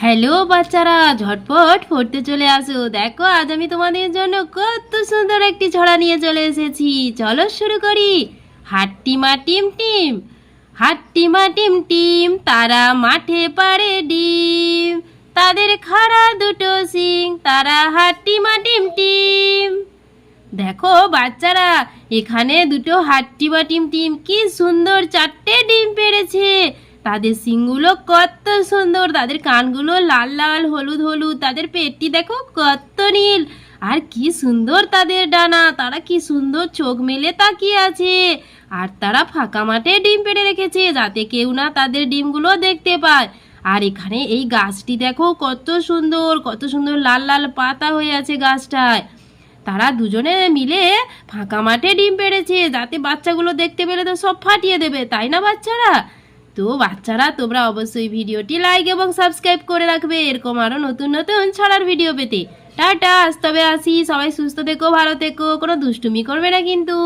Hello বাচ্চারা, ঝটপট পড়তে চলে আসো। দেখো, আজ আমি তোমাদের জন্য কত সুন্দর একটি ছড়া নিয়ে চলে এসেছি। চলো শুরু করি। হাট্টিমা টিম টিম হাট্টিমা টিম টিম, তারা মাঠে পারে ডিম। তাদের খাড়া দুটো সিং তারা হাট্টিমা টিম টিম। দেখো বাচ্চারা, এখানে দুটো হাট্টি বা টিম টিম, কি সুন্দর চারটে ডিম পেড়েছে তাদের সিংগুলো কত সুন্দর, তাদের কানগুলো লাল লাল, হলুদ হলুদ, তাদের পেটটি দেখো কত নীল। আর কি সুন্দর তাদের ডানা, তারা কি সুন্দর চোখ মেলে তাকিয়ে আছে। আর তারা ফাঁকা মাঠে ডিম পেড়ে রেখেছে, যাতে কেউ না তাদের ডিমগুলো দেখতে পায়। আর এখানে এই গাছটি দেখো কত সুন্দর কত সুন্দর লাল লাল পাতা হয়ে আছে গাছটায়। তারা দুজনে মিলে ফাঁকা মাঠে ডিম পেড়েছে, যাতে বাচ্চাগুলো দেখতে পেলে তো সব ফাটিয়ে দেবে, তাই না বাচ্চারা? তো বাচ্চারা, তোমরা অবশ্যই ভিডিওটি লাইক এবং সাবস্ক্রাইব করে রাখবে। এরকম আরও নতুন নতুন ছড়ার ভিডিও পেতে। টাটা, আজ তবে আসি। সবাই সুস্থ থেকো, ভালো থেকো, কোনো দুষ্টুমি করবে না কিন্তু।